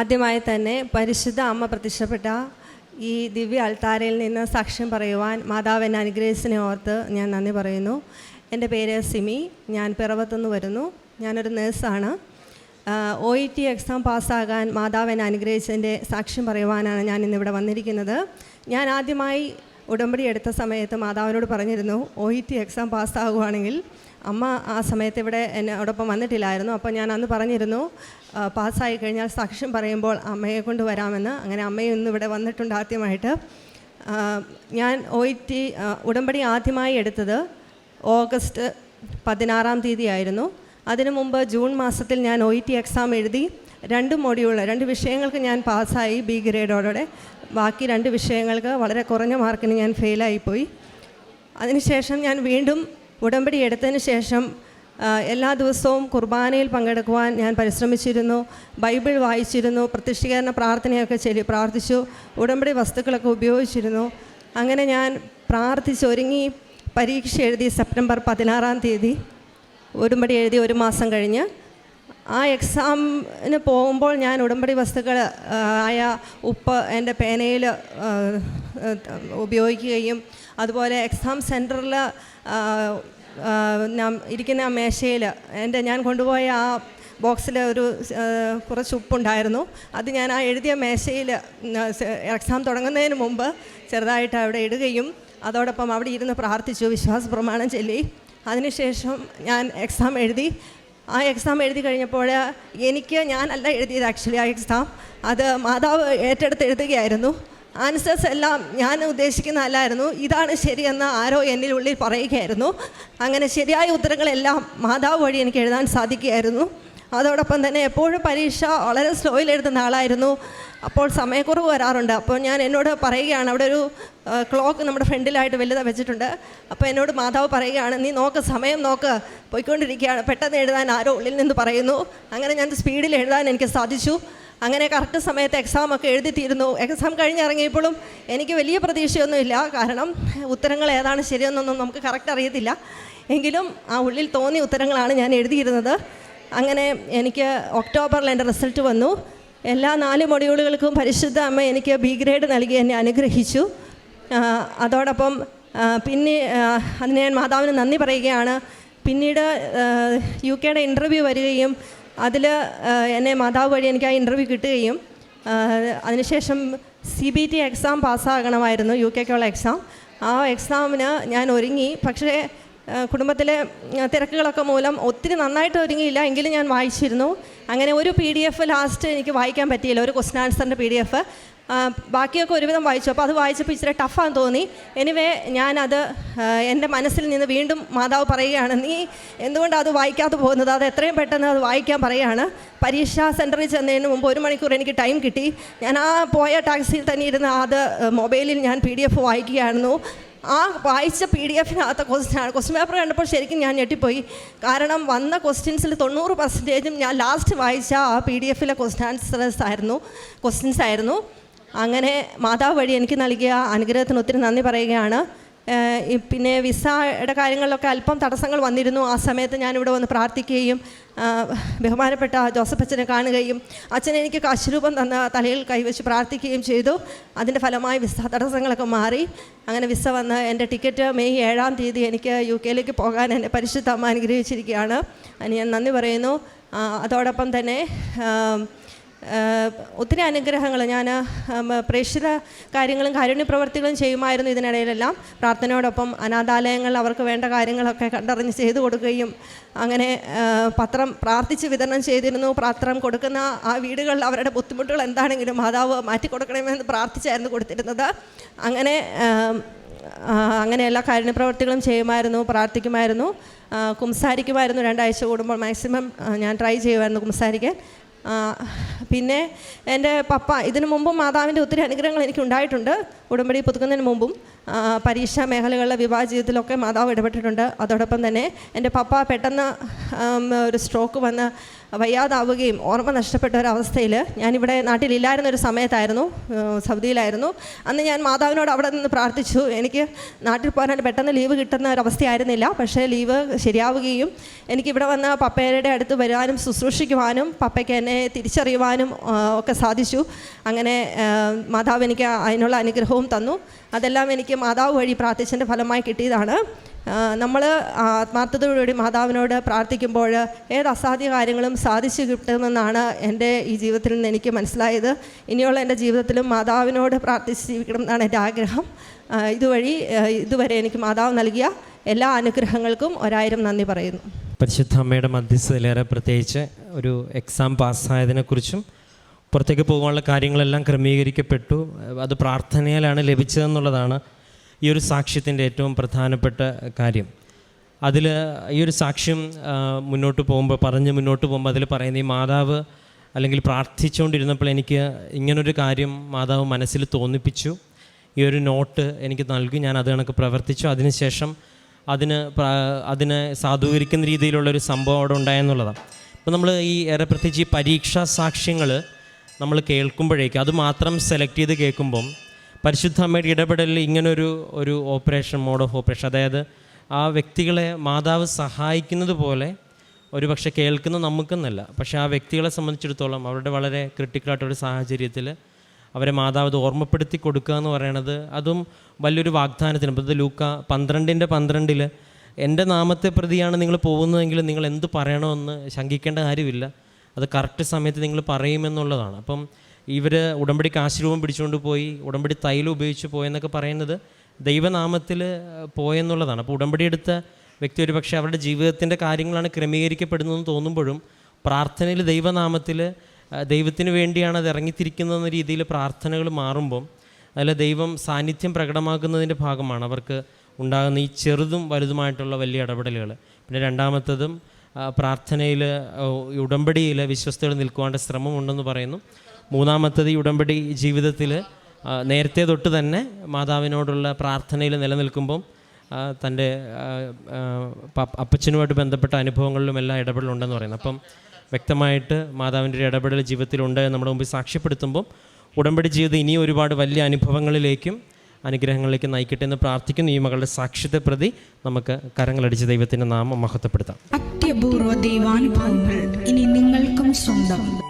ആദ്യമായി തന്നെ പരിശുദ്ധ അമ്മ പ്രത്യക്ഷപ്പെട്ട ഈ ദിവ്യ അൾത്താരയിൽ നിന്ന് സാക്ഷ്യം പറയുവാൻ മാതാവ് എന്നെ അനുഗ്രഹിച്ചതിനെ ഓർത്ത് ഞാൻ നന്ദി പറയുന്നു. എന്റെ പേര് സിമി. ഞാൻ പിറവത്തുനിന്ന് വരുന്നു. ഞാനൊരു നേഴ്സാണ്. ഒ ഇ ടി എക്സാം പാസ്സാകാൻ മാതാവ് എന്നെ അനുഗ്രഹിച്ചതിന്റെ സാക്ഷ്യം പറയുവാനാണ് ഞാൻ ഇന്നിവിടെ വന്നിരിക്കുന്നത്. ഞാൻ ആദ്യമായി ഉടമ്പടി എടുത്ത സമയത്ത് മാതാവിനോട് പറഞ്ഞിരുന്നു ഒ ഇ ടി എക്സാം പാസ്സാകുവാണെങ്കിൽ അമ്മ ആ സമയത്ത് ഇവിടെ എന്നോടൊപ്പം വന്നിട്ടില്ലായിരുന്നു. അപ്പോൾ ഞാൻ അന്ന് പറഞ്ഞിരുന്നു പാസ്സായി കഴിഞ്ഞാൽ സാക്ഷ്യം പറയുമ്പോൾ അമ്മയെ കൊണ്ട് വരാമെന്ന്. അങ്ങനെ അമ്മയും ഇന്ന് ഇവിടെ വന്നിട്ടുണ്ട് ആദ്യമായിട്ട്. ഞാൻ ഒ ഇ ടി ഉടമ്പടി ആദ്യമായി എടുത്തത് ഓഗസ്റ്റ് പതിനാറാം തീയതി ആയിരുന്നു അതിനു മുമ്പ് ജൂൺ മാസത്തിൽ ഞാൻ ഒ ഇ ടി എക്സാം എഴുതി രണ്ട് മൊഡ്യൂൾ രണ്ട് വിഷയങ്ങൾക്ക് ഞാൻ പാസ്സായി ബി ഗ്രേഡോടെ. ബാക്കി രണ്ട് വിഷയങ്ങൾക്ക് വളരെ കുറഞ്ഞ മാർക്കിന് ഞാൻ ഫെയിലായിപ്പോയി. അതിനുശേഷം ഞാൻ വീണ്ടും ഉടമ്പടി എടുത്തതിന് ശേഷം എല്ലാ ദിവസവും കുർബാനയിൽ പങ്കെടുക്കുവാൻ ഞാൻ പരിശ്രമിച്ചിരുന്നു ബൈബിൾ വായിച്ചിരുന്നു പ്രത്യക്ഷീകരണ പ്രാർത്ഥനയൊക്കെ ചെയ്തു പ്രാർത്ഥിച്ചു ഉടമ്പടി വസ്തുക്കളൊക്കെ ഉപയോഗിച്ചിരുന്നു. അങ്ങനെ ഞാൻ പ്രാർത്ഥിച്ചൊരുങ്ങി പരീക്ഷ എഴുതി സെപ്റ്റംബർ പതിനാറാം തീയതി. ഉടമ്പടി എഴുതി ഒരു മാസം കഴിഞ്ഞ് ആ എക്സാമിന് പോകുമ്പോൾ ഞാൻ ഉടമ്പടി വസ്തുക്കൾ ആയ ഉപ്പ് എന്റെ പേനയിൽ ഉപയോഗിക്കുകയും അതുപോലെ എക്സാം സെന്ററിൽ ഇരിക്കുന്ന ആ മേശയിൽ എന്റെ ഞാൻ കൊണ്ടുപോയ ആ ബോക്സിൽ ഒരു കുറച്ച് ഉപ്പുണ്ടായിരുന്നു. അത് ഞാൻ ആ എഴുതിയ മേശയിൽ എക്സാം തുടങ്ങുന്നതിന് മുമ്പ് ചെറുതായിട്ട് അവിടെ ഇടുകയും അതോടൊപ്പം അവിടെ ഇരുന്ന് പ്രാർത്ഥിച്ചു വിശ്വാസ പ്രമാണം ചൊല്ലി. അതിനുശേഷം ഞാൻ എക്സാം എഴുതി. ആ എക്സാം എഴുതി കഴിഞ്ഞപ്പോൾ എനിക്ക് ഞാനല്ല എഴുതിയത് ആക്ച്വലി ആ എക്സാം അത് മാതാവ് ഏറ്റെടുത്ത് എഴുതുകയായിരുന്നു. ആൻസേഴ്സ് എല്ലാം ഞാൻ ഉദ്ദേശിക്കുന്ന അല്ലായിരുന്നു. ഇതാണ് ശരിയെന്ന് ആരോ എന്നിൽ ഉള്ളിൽ പറയുകയായിരുന്നു. അങ്ങനെ ശരിയായ ഉത്തരങ്ങളെല്ലാം മാതാവ് വഴി എനിക്ക് എഴുതാൻ സാധിക്കുകയായിരുന്നു. അതോടൊപ്പം തന്നെ എപ്പോഴും പരീക്ഷ വളരെ സ്ലോയിൽ എഴുതുന്ന ആളായിരുന്നു. അപ്പോൾ സമയക്കുറവ് വരാറുണ്ട്. അപ്പോൾ ഞാൻ എന്നോട് പറയുകയാണ് അവിടെ ഒരു ക്ലോക്ക് നമ്മുടെ ഫ്രണ്ടിലായിട്ട് വലുതാ വെച്ചിട്ടുണ്ട്. അപ്പോൾ എന്നോട് മാതാവ് പറയുകയാണ് നീ നോക്ക് സമയം നോക്ക്. പോയിക്കൊണ്ടിരിക്കുകയാണ്. പെട്ടെന്ന് എഴുതാൻ ആരോ ഉള്ളിൽ നിന്ന് പറയുന്നു. അങ്ങനെ ഞാൻ സ്പീഡിൽ എഴുതാൻ എനിക്ക് സാധിച്ചു. അങ്ങനെ കറക്റ്റ് സമയത്ത് എക്സാം ഒക്കെ എഴുതി തീരുന്നു. എക്സാം കഴിഞ്ഞിറങ്ങിയപ്പോഴും എനിക്ക് വലിയ പ്രതീക്ഷയൊന്നുമില്ല. കാരണം ഉത്തരങ്ങൾ ഏതാണ് ശരിയെന്നൊന്നും നമുക്ക് കറക്റ്റ് അറിയത്തില്ല. എങ്കിലും ആ ഉള്ളിൽ തോന്നിയ ഉത്തരങ്ങളാണ് ഞാൻ എഴുതിയിരുന്നത്. അങ്ങനെ എനിക്ക് ഒക്ടോബറിൽ എന്റെ റിസൾട്ട് വന്നു. എല്ലാ നാല് മൊഡ്യൂളുകൾക്കും പരിശുദ്ധ അമ്മ എനിക്ക് ബി ഗ്രേഡ് നൽകി എന്നെ അനുഗ്രഹിച്ചു. അതോടൊപ്പം പിന്നെ അതിന് ഞാൻ മാതാവിന് നന്ദി പറയുകയാണ്. പിന്നീട് യു കെയുടെ ഇന്റർവ്യൂ വരികയും അതിൽ എന്നെ മാതാവ് വഴി എനിക്ക് ആ ഇന്റർവ്യൂ കിട്ടുകയും അതിനുശേഷം സി ബി ടി എക്സാം പാസ്സാകണമായിരുന്നു യു കെക്കുള്ള എക്സാം ആ എക്സാമിന് ഞാൻ ഒരുങ്ങി. പക്ഷേ കുടുംബത്തിലെ തിരക്കുകളൊക്കെ മൂലം ഒത്തിരി നന്നായിട്ട് ഒരുങ്ങിയില്ല. എങ്കിലും ഞാൻ വായിച്ചിരുന്നു. അങ്ങനെ ഒരു പി ഡി എഫ് ലാസ്റ്റ് എനിക്ക് വായിക്കാൻ പറ്റിയില്ല. ഒരു ക്വസ്റ്റൻ ആൻസറിന്റെ പി ഡി എഫ് ബാക്കിയൊക്കെ ഒരുവിധം വായിച്ചു. അപ്പോൾ അത് വായിച്ചപ്പോൾ ഇച്ചിരി ടഫാന്ന് തോന്നി. എനിവേ ഞാനത് എന്റെ മനസ്സിൽ നിന്ന് വീണ്ടും മാതാവ് പറയുകയാണ് നീ എന്തുകൊണ്ടാണ് അത് വായിക്കാതെ പോകുന്നത്? അത് എത്രയും പെട്ടെന്ന് അത് വായിക്കാൻ പറയുകയാണ് പരീക്ഷാ സെന്ററിൽ ചെന്നതിന് മുമ്പ് ഒരു മണിക്കൂർ എനിക്ക് ടൈം കിട്ടി. ഞാൻ ആ പോയ ടാക്സിയിൽ തന്നെ ഇരുന്ന് അത് മൊബൈലിൽ ഞാൻ പി ഡി എഫ് വായിക്കുകയായിരുന്നു. ആ വായിച്ച പി ഡി എഫിനകത്ത ക്വസ്റ്റ്യനാണ് ക്വസ്റ്റ്യൻ പേപ്പർ കണ്ടപ്പോൾ ശരിക്കും ഞാൻ ഞെട്ടിപ്പോയി. കാരണം വന്ന ക്വസ്റ്റ്യൻസിൽ തൊണ്ണൂറ് പെർസെന്റേജും ഞാൻ ലാസ്റ്റ് വായിച്ച ആ പി ഡി എഫിലെ ക്വസ്റ്റ്യൻസ് ആയിരുന്നു. ക്വസ്റ്റ്യൻസ് ആയിരുന്നു. അങ്ങനെ മാതാവ് വഴി എനിക്ക് നൽകിയ അനുഗ്രഹത്തിന് ഒത്തിരി നന്ദി പറയുകയാണ്. പിന്നെ വിസയുടെ കാര്യങ്ങളിലൊക്കെ അല്പം തടസ്സങ്ങൾ വന്നിരുന്നു. ആ സമയത്ത് ഞാനിവിടെ വന്ന് പ്രാർത്ഥിക്കുകയും ബഹുമാനപ്പെട്ട ജോസഫ് അച്ഛനെ കാണുകയും അച്ഛൻ എനിക്ക് കാശുരൂപം തന്ന തലയിൽ കൈവച്ച് പ്രാർത്ഥിക്കുകയും ചെയ്തു. അതിന്റെ ഫലമായി വിസ തടസ്സങ്ങളൊക്കെ മാറി. അങ്ങനെ വിസ വന്ന് എന്റെ ടിക്കറ്റ് മെയ് ഏഴാം തീയതി എനിക്ക് യു കെയിലേക്ക് പോകാൻ എന്നെ പരിശുദ്ധ അമ്മ അനുഗ്രഹിച്ചിരിക്കുകയാണ്. അതിന് ഞാൻ നന്ദി പറയുന്നു. അതോടൊപ്പം തന്നെ ഒത്തിരി അനുഗ്രഹങ്ങൾ. ഞാൻ പ്രേക്ഷിത കാര്യങ്ങളും കാരുണ്യ പ്രവർത്തികളും ചെയ്യുമായിരുന്നു ഇതിനിടയിലെല്ലാം. പ്രാർത്ഥനയോടൊപ്പം അനാഥാലയങ്ങൾ അവർക്ക് വേണ്ട കാര്യങ്ങളൊക്കെ കണ്ടറിഞ്ഞ് ചെയ്തു കൊടുക്കുകയും അങ്ങനെ പത്രം പ്രാർത്ഥിച്ച് വിതരണം ചെയ്തിരുന്നു. പത്രം കൊടുക്കുന്ന ആ വീടുകളിൽ അവരുടെ ബുദ്ധിമുട്ടുകൾ എന്താണെങ്കിലും മാതാവ് മാറ്റി കൊടുക്കണമെന്ന് പ്രാർത്ഥിച്ചായിരുന്നു കൊടുത്തിരുന്നത്. അങ്ങനെ അങ്ങനെ എല്ലാ കാരുണ്യ പ്രവർത്തികളും ചെയ്യുമായിരുന്നു പ്രാർത്ഥിക്കുമായിരുന്നു. കുംസാരിക്കുമായിരുന്നു. രണ്ടാഴ്ച കൂടുമ്പോൾ മാക്സിമം ഞാൻ ട്രൈ ചെയ്യുമായിരുന്നു കുംസാരിക്കാൻ. പിന്നെ എന്റെ പപ്പ ഇതിനു മുമ്പും മാതാവിന്റെ ഒത്തിരി അനുഗ്രഹങ്ങൾ എനിക്ക് ഉണ്ടായിട്ടുണ്ട് ഉടമ്പടി പുതുക്കുന്നതിന് മുമ്പും. പരീക്ഷാ മേഖലകളിലെ വിവാഹ ജീവിതത്തിലൊക്കെ മാതാവ് ഇടപെട്ടിട്ടുണ്ട്. അതോടൊപ്പം തന്നെ എന്റെ പപ്പ പെട്ടെന്ന് ഒരു സ്ട്രോക്ക് വന്ന് വയ്യാതാവുകയും ഓർമ്മ നഷ്ടപ്പെട്ട ഒരവസ്ഥയിൽ ഞാനിവിടെ നാട്ടിലില്ലായിരുന്ന ഒരു സമയത്തായിരുന്നു സൗദിയിലായിരുന്നു. അന്ന് ഞാൻ മാതാവിനോട് അവിടെ നിന്ന് പ്രാർത്ഥിച്ചു. എനിക്ക് നാട്ടിൽ പോകാനായിട്ട് പെട്ടെന്ന് ലീവ് കിട്ടുന്ന ഒരവസ്ഥയായിരുന്നില്ല പക്ഷേ ലീവ് ശരിയാവുകയും എനിക്കിവിടെ വന്ന് പപ്പയുടെ അടുത്ത് വരാനും ശുശ്രൂഷിക്കുവാനും പപ്പയ്ക്ക് എന്നെ തിരിച്ചറിയുവാനും ഒക്കെ സാധിച്ചു. അങ്ങനെ മാതാവ് എനിക്ക് അതിനുള്ള അനുഗ്രഹവും തന്നു. അതെല്ലാം എനിക്ക് മാതാവ് വഴി പ്രാർത്ഥിച്ചതിന്റെ ഫലമായി കിട്ടിയതാണ്. നമ്മൾ ആത്മാർത്ഥതയോടുകൂടി മാതാവിനോട് പ്രാർത്ഥിക്കുമ്പോൾ ഏത് അസാധ്യ കാര്യങ്ങളും സാധിച്ചു കിട്ടുമെന്നാണ് എന്റെ ഈ ജീവിതത്തിൽ നിന്ന് എനിക്ക് മനസ്സിലായത്. ഇനിയുള്ള എന്റെ ജീവിതത്തിലും മാതാവിനോട് പ്രാർത്ഥിച്ച് ജീവിക്കണം എന്നാണ് എന്റെ ആഗ്രഹം. ഇതുവഴി ഇതുവരെ എനിക്ക് മാതാവ് നൽകിയ എല്ലാ അനുഗ്രഹങ്ങൾക്കും ഒരായിരം നന്ദി പറയുന്നു. പരിശുദ്ധ അമ്മയുടെ മധ്യസ്ഥതയിലേറെ പ്രത്യേകിച്ച് ഒരു എക്സാം പാസ്സായതിനെക്കുറിച്ചും പുറത്തേക്ക് പോകാനുള്ള കാര്യങ്ങളെല്ലാം ക്രമീകരിക്കപ്പെട്ടു. അത് പ്രാർത്ഥനയിലാണ് ലഭിച്ചതെന്നുള്ളതാണ് ഈ ഒരു സാക്ഷ്യത്തിന്റെ ഏറ്റവും പ്രധാനപ്പെട്ട കാര്യം. അതിൽ ഈ ഒരു സാക്ഷ്യം മുന്നോട്ട് പോകുമ്പോൾ പറഞ്ഞ് മുന്നോട്ട് പോകുമ്പോൾ അതിൽ പറയുന്ന ഈ മാതാവ് അല്ലെങ്കിൽ പ്രാർത്ഥിച്ചുകൊണ്ടിരുന്നപ്പോൾ എനിക്ക് ഇങ്ങനൊരു കാര്യം മാതാവ് മനസ്സിൽ തോന്നിപ്പിച്ചു. ഈ ഒരു നോട്ട് എനിക്ക് നൽകി ഞാൻ അത് കണക്ക് പ്രവർത്തിച്ചു. അതിനുശേഷം അതിന് അതിനെ സാധൂകരിക്കുന്ന രീതിയിലുള്ളൊരു സംഭവം അവിടെ ഉണ്ടായെന്നുള്ളതാണ് അപ്പോൾ നമ്മൾ ഈ ഏറെ പ്രത്യേകിച്ച് ഈ പരീക്ഷാ സാക്ഷ്യങ്ങൾ നമ്മൾ കേൾക്കുമ്പോഴേക്ക് അത് മാത്രം സെലക്ട് ചെയ്ത് കേൾക്കുമ്പം പരിശുദ്ധ അമ്മയുടെ ഇടപെടലിൽ ഇങ്ങനൊരു ഒരു ഓപ്പറേഷൻ മോഡ് ഓഫ് ഓപ്പറേഷൻ. അതായത് ആ വ്യക്തികളെ മാതാവ് സഹായിക്കുന്നത് പോലെ ഒരു പക്ഷേ കേൾക്കുന്ന നമുക്കെന്നല്ല. പക്ഷേ ആ വ്യക്തികളെ സംബന്ധിച്ചിടത്തോളം അവരുടെ വളരെ ക്രിട്ടിക്കലായിട്ടൊരു സാഹചര്യത്തിൽ അവരെ മാതാവ് ഓർമ്മപ്പെടുത്തി കൊടുക്കുക എന്ന് പറയണത് അതും വലിയൊരു വാഗ്ദാനത്തിന്. ഇപ്പോൾ ലൂക്ക പന്ത്രണ്ടിന്റെ പന്ത്രണ്ടിൽ എന്റെ നാമത്തെ പ്രതിയാണ് നിങ്ങൾ പോകുന്നതെങ്കിൽ നിങ്ങൾ എന്ത് പറയണമെന്ന് ശങ്കിക്കേണ്ട കാര്യമില്ല. അത് കറക്റ്റ് സമയത്ത് നിങ്ങൾ പറയുമെന്നുള്ളതാണ്. അപ്പം ഇവർ ഉടമ്പടി കാശിരൂപം പിടിച്ചുകൊണ്ട് പോയി ഉടമ്പടി തൈലം ഉപയോഗിച്ച് പോയെന്നൊക്കെ പറയുന്നത് ദൈവനാമത്തിൽ പോയെന്നുള്ളതാണ്. അപ്പോൾ ഉടമ്പടി എടുത്ത വ്യക്തി ഒരു പക്ഷേ അവരുടെ ജീവിതത്തിന്റെ കാര്യങ്ങളാണ് ക്രമീകരിക്കപ്പെടുന്നതെന്ന് തോന്നുമ്പോഴും പ്രാർത്ഥനയിൽ ദൈവനാമത്തിൽ ദൈവത്തിന് വേണ്ടിയാണ് അത് ഇറങ്ങിത്തിരിക്കുന്നതെന്ന രീതിയിൽ പ്രാർത്ഥനകൾ മാറുമ്പം അതിൽ ദൈവം സാന്നിധ്യം പ്രകടമാക്കുന്നതിന്റെ ഭാഗമാണ് അവർക്ക് ഉണ്ടാകുന്ന ഈ ചെറുതും വലുതുമായിട്ടുള്ള വലിയ ഇടപെടലുകൾ പിന്നെ രണ്ടാമത്തതും പ്രാർത്ഥനയിൽ ഉടമ്പടിയിൽ വിശ്വസ്തകൾ നിൽക്കുവാന്റെ ശ്രമമുണ്ടെന്ന് പറയുന്നു. മൂന്നാമത്തത് ഈ ഉടമ്പടി ജീവിതത്തിൽ നേരത്തെ തൊട്ട് തന്നെ മാതാവിനോടുള്ള പ്രാർത്ഥനയിൽ നിലനിൽക്കുമ്പം തന്റെ അപ്പച്ചനുമായിട്ട് ബന്ധപ്പെട്ട അനുഭവങ്ങളിലും എല്ലാം ഇടപെടലുണ്ടെന്ന് പറയുന്നത് അപ്പം വ്യക്തമായിട്ട് മാതാവിന്റെ ഒരു ഇടപെടൽ ജീവിതത്തിലുണ്ട് നമ്മുടെ മുമ്പിൽ സാക്ഷ്യപ്പെടുത്തുമ്പം ഉടമ്പടി ജീവിതം ഇനിയും ഒരുപാട് വലിയ അനുഭവങ്ങളിലേക്കും അനുഗ്രഹങ്ങളിലേക്ക് നയിക്കട്ടെ എന്ന് പ്രാർത്ഥിക്കുന്നു. ഈ മകളുടെ സാക്ഷ്യത്തെ പ്രതി നമുക്ക് കരങ്ങളടിച്ച് ദൈവത്തിന്റെ നാമം മഹത്വപ്പെടുത്താം. അത്യപൂർവ ദൈവാനുഭവങ്ങൾ ഇനി നിങ്ങൾക്കും സ്വന്തം.